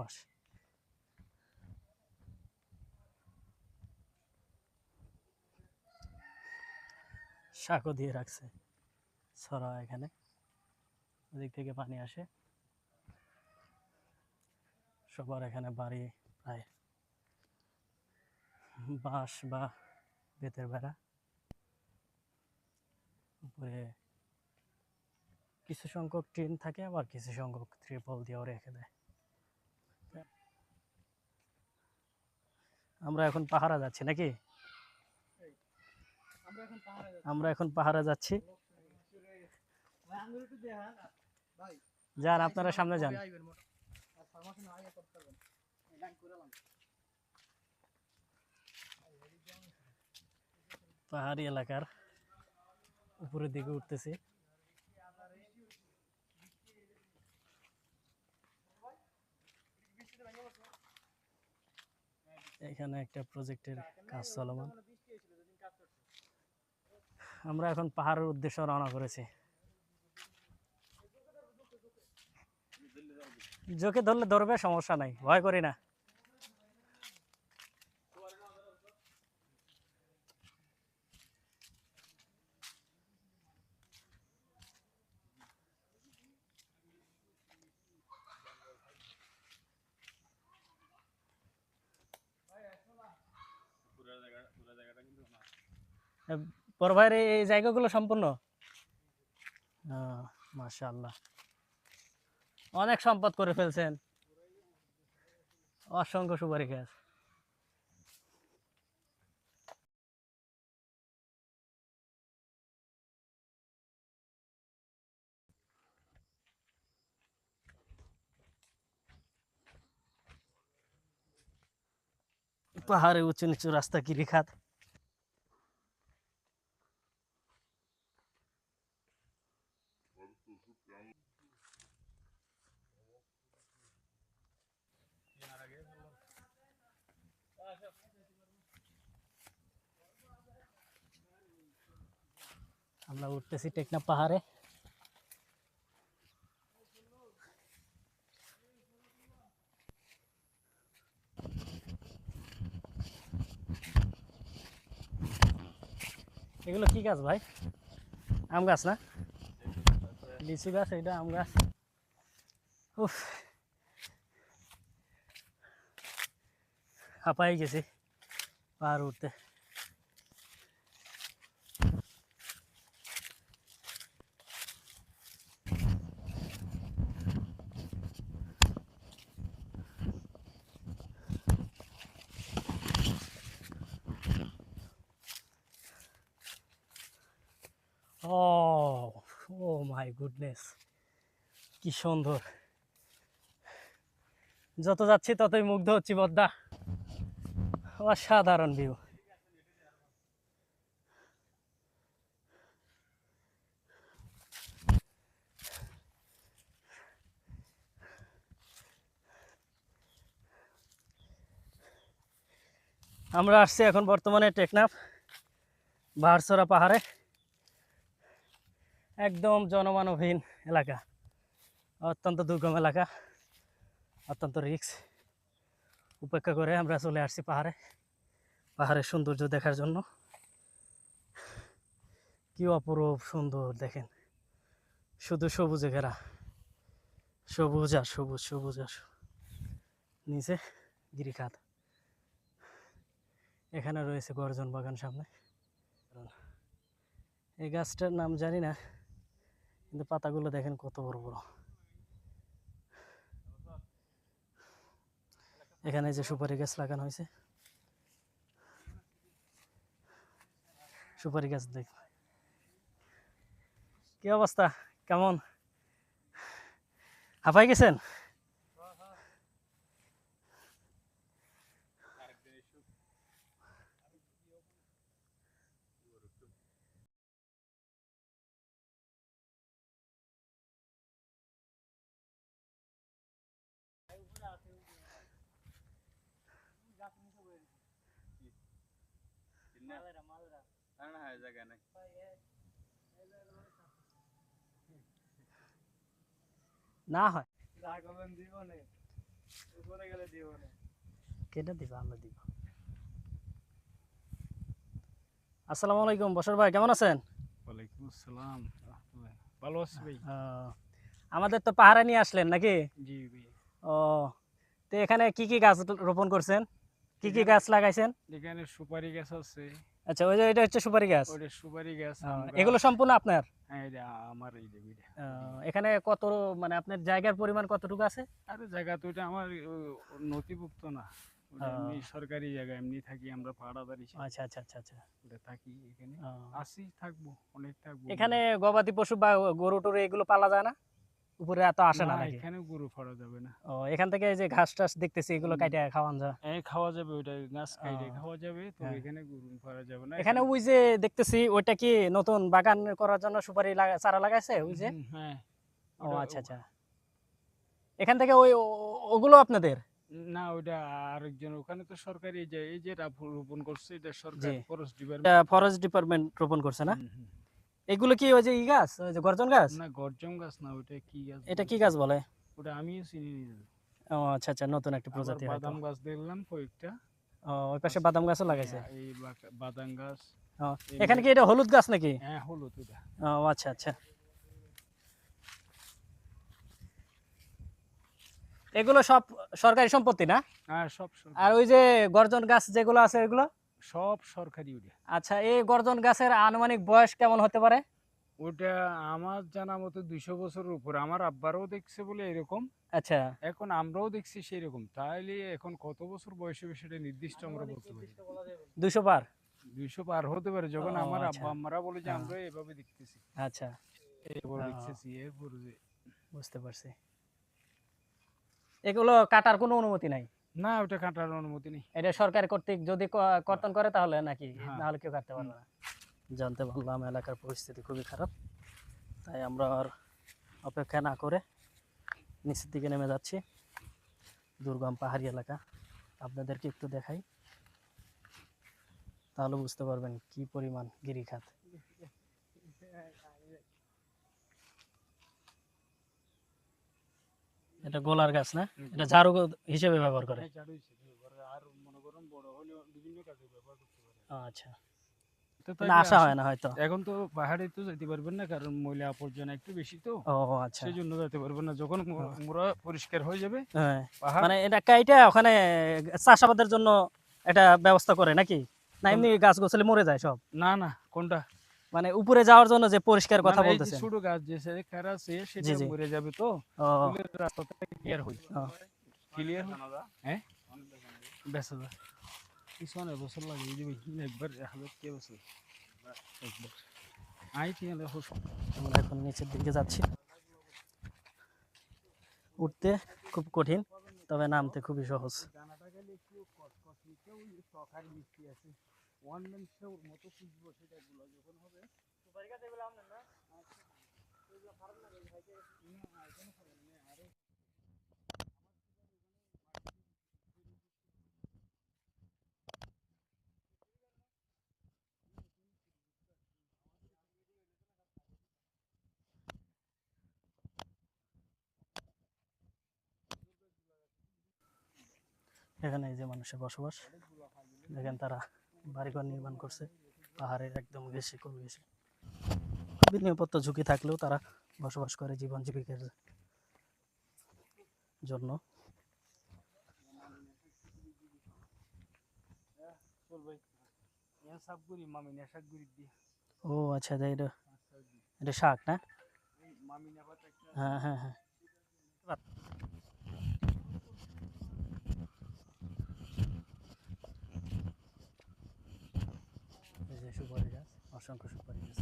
বাঁশ শাকও দিয়ে রাখছে ছড়া এখানে। ওদিক থেকে পানি আসে। সবার এখানে বাড়ি প্রায় বাঁশ বা বেতের বেড়া। উপরে কিছু সংখ্যক ট্রেন থাকে, আবার কিছু সংখ্যক ত্রিপল দিয়েও রেখে দেয়। আমরা এখন পাহারা যাচ্ছি নাকি? আমরা এখন পাহারা যাচ্ছি। যান, আপনারা সামনে যান। পাহাড়ি এলাকার উপরের দিকে উঠতেছি। এখানে একটা প্রজেক্টের কাজ চলমান আমরা এখন পাহাড়ের উদ্দেশ্যে রওনা করেছি জোকে ধরলে ধরবে সমস্যা নাই ভয় করি না বড় ভাইয়ের এই- জায়গাগুলো সম্পূর্ণ? মাশাল্লাহ অনেক সম্পদ করে ফেলছেন। অসংখ্য সুপারি গাছ পাহাড়ে উঁচু নিচু রাস্তা কিরিখাত আমরা উঠতেছি টেকনা পাহাড়ে। এগুলো কি গাছ ভাই? আম গাছ না? লিচু গাছ এটা আম গাছ। উফ। হাঁপাই গেছি পাহাড় উঠতে। ও ও মাই গুডনেস কি সুন্দর। যত যাচ্ছি ততই মুগ্ধ হচ্ছি, বদ্দা। অসাধারণ ভিউ আমরা আসছি এখন বর্তমানে টেকনাফ বাহারসরা পাহাড়ে। একদম জনমানবহীন এলাকা। অত্যন্ত দুর্গম এলাকা, অত্যন্ত রিক্স উপেক্ষা করে আমরা চলে আসছি পাহাড়ে, পাহাড়ের সৌন্দর্য দেখার জন্য। কি অপরূপ সুন্দর, দেখেন। শুধু সবুজে ঘেরা। সবুজ আর সবুজ সবুজ আর নিচে গিরিখাত। এখানে রয়েছে গর্জন বাগান সামনে। এই গাছটার নাম জানি না। কিন্তু পাতাগুলো দেখেন কত বড় বড়। এখানে যে সুপারি গাছ লাগানো হয়েছে। সুপারি গাছ দেখ। কি অবস্থা? কেমন? হাফাই গেছেন? না হয় যা করবেন জীবনে কেটে দিবা আমরা দিব আসসালামু আলাইকুম বসর ভাই কেমন আছেন ওয়ালাইকুম আসসালাম ভালো আছি ভাই আমাদের তো পাহাড়ে নিয়ে আসলেন নাকি? জি ভাই ও তো এখানে কি কি গাছ রোপণ করছেন? কি কি গাছ লাগাইছেন? এখানে সুপারি গাছ আছে। আচ্ছা ওই যে এটা হচ্ছে সুপারি গাছ? ওটা সুপারি গাছ। এগুলো সম্পূর্ণ আপনার? হ্যাঁ এটা আমার এই এখানে কত মানে আপনার জায়গার পরিমাণ কতটুকু আছে? আরে জায়গা তো এটা আমার নথিভুক্ত না। এমনি সরকারি জায়গা এমনি থাকি আমরা ভাড়াদারি হিসেবে। আচ্ছা আচ্ছা আচ্ছা আচ্ছা। থাকি এখানে। আসি থাকব অনেক থাকব। এখানে গবাদি পশু বা গরু টরু এগুলো পালা যায় না? উপরে এত আসে না নাকি? এখানে গরু ফাড়া যাবে না। ও এখান থেকে এই যে ঘাস টাস দেখতেছি এগুলো। কাইটে খাওয়ান যায়। এই খাওয়া যাবে গাছ খাইলে আহ। খাওয়া যাবে তো হ্যাঁ। এখানে গরু ফাড়া যাবে না। এখানে ওই যে দেখতেছি ওইটা কি নতুন বাগান করার জন্য সুপারি লাগা- চারা লাগাইছে ওই যে? হ্যাঁ। ও আচ্ছা আচ্ছা। এখান থেকে ওই ওগুলো আপনাদের? না ওটা আরেকজন ওখানে তো সরকারি যে এই যে রাপ- রোপণ করছে এটা সরকার ফরেস্ট ডিপার্টমেন্ট ফরেস্ট ডিপার্টমেন্ট রোপণ করছে না। এগুলো কি ওই যে ই গাছ? ওই যে গর্জন গাছ? না গরজম গাছ না ওটা কি গাছ এটা কি গাছ বলে? ওটা আমিও চিনি নি। ও আচ্ছা আচ্ছা নতুন একটা প্রজাতি বাদাম গাছ দেখলাম কয়েকটা। ও ওই পাশে বাদাম গাছও লাগাইছে? হ্যাঁ, এই বাদাম গাছ। এখানে কি এটা হলুদ গাছ নাকি? হ্যাঁ হলুদ ওটা। ও আচ্ছা আচ্ছা। এগুলো সব সরকারি সম্পত্তি না? হ্যাঁ সব আর ওই যে গর্জন গাছ যেগুলো আছে ওইগুলো সব সরকারি ওটা আচ্ছা এই গর্জন গাছের আনুমানিক বয়স কেমন হতে পারে? ওটা আমার জানা মতো দুইশো বছরের উপর। আমার আব্বারও দেখছে বলে এরকম। আচ্ছা। এখন আমরাও দেখছি সেরকম। তাহলে এখন কত বছর বয়স হবে সেটা নির্দিষ্ট আমরা বলতে পারি দুশো পার? দুইশো পার হতে পারে। যখন আমার আচ্ছা। আব্বা আম্মারা বলে যে হ্যাঁ। আমরা এভাবে দেখতেছি। আচ্ছা। এরপর দেখতেছি এরপর বুঝতে পারছি। এগুলো কাটার কোনো অনুমতি নাই? না ওটা কাটার অনুমতি নেই। এটা সরকার কর্তৃক যদি কর্তন করে তাহলে নাকি হ্যাঁ। নাহলে কেউ কাটতে পারবে না। জানতে পারলাম এলাকার পরিস্থিতি খুবই খারাপ। তাই আমরা আর অপেক্ষা না করে নিচের দিকে নেমে যাচ্ছি। দুর্গম পাহাড়ি এলাকা। আপনাদেরকে একটু দেখাই। তাহলে বুঝতে পারবেন কি পরিমাণ গিরিখাত। এটা গোলার গাছ না? এটা ঝাড়ু হিসেবে ব্যবহার করে? আচ্ছা। হয় না হয়তো। এখন তো পাহাড়ে তো যেতে পারবেন না কারণ ময়লা আবর্জনা একটু বেশি তো। ও আচ্ছা। সেই জন্য যেতে পারবেন না। যখন পরিষ্কার হয়ে যাবে হ্যাঁ। মানে এটা কাইটা ওখানে চাষাবাদের জন্য এটা ব্যবস্থা করে নাকি? না এমনি গাছ গোছালি মরে যায় সব? না না কোনটা? মানে উপরে যাওয়ার জন্য যে পরিষ্কার কথা না, না, এই যে বলতেছেন। ছোট গাছ যে সে খারা আছে সেটা মরে যাবে তো? রাস্তাটা ক্লিয়ার হই ক্লিয়ার হ্যাঁ? বেশ হাজার কিছু অনেক বছর লাগে এই যে একবার এক হাজার কে বছর একবার আই তিন হোস। আমরা এখন নিচের দিকে যাচ্ছি। উঠতে খুব কঠিন তবে নামতে খুবই সহজ। ওয়ান ম্যান মতো খুঁজবো সেটা গুলো যখন হবে। এখানে এই যে মানুষের বসবাস দেখেন তারা বাড়িঘর নির্মাণ করছে, পাহাড়ের একদম বেশি কম বেশি খুবই নিরাপত্তা ঝুঁকি থাকলেও তারা বসবাস করে জীবন জীবিকার জন্য। ও আচ্ছা এটা এটা শাক না? হ্যাঁ হ্যাঁ হ্যাঁ এই যে সুপারি গাছ অসংখ্য সুপারি গাছ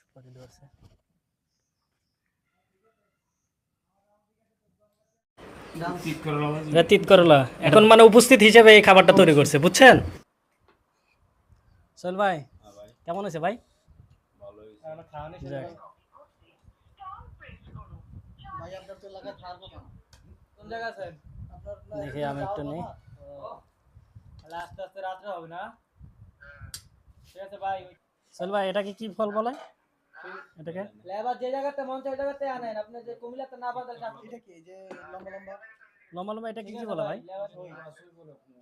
সুপারি ধরছে তিত করলা। এখন মানে উপস্থিত হিসেবে এই খাবারটা তৈরি করছে বুঝছেন? সোহেল ভাই কেমন আছে ভাই? দেখি আমি একটু নেই। তাহলে আস্তে আস্তে রাত্রে হবে না? ঠিক আছে ভাই সোহেল ভাই এটাকে কি ফল বলে? এটাকে? লেবার যে জায়গাতে মন চায় জায়গাতে আনেন। আপনি যে কুমিল্লাতে না বাদাল এটা কি যে লম্বা লম্বা? লম্বা লম্বা এটা কি কি বলে ভাই?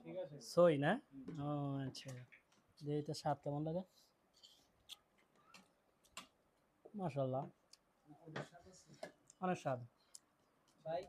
ঠিক আছে। সই না? ও আচ্ছা। যে এটা স্বাদ কেমন লাগে? মাশাল্লাহ অনেক স্বাদ। ভাই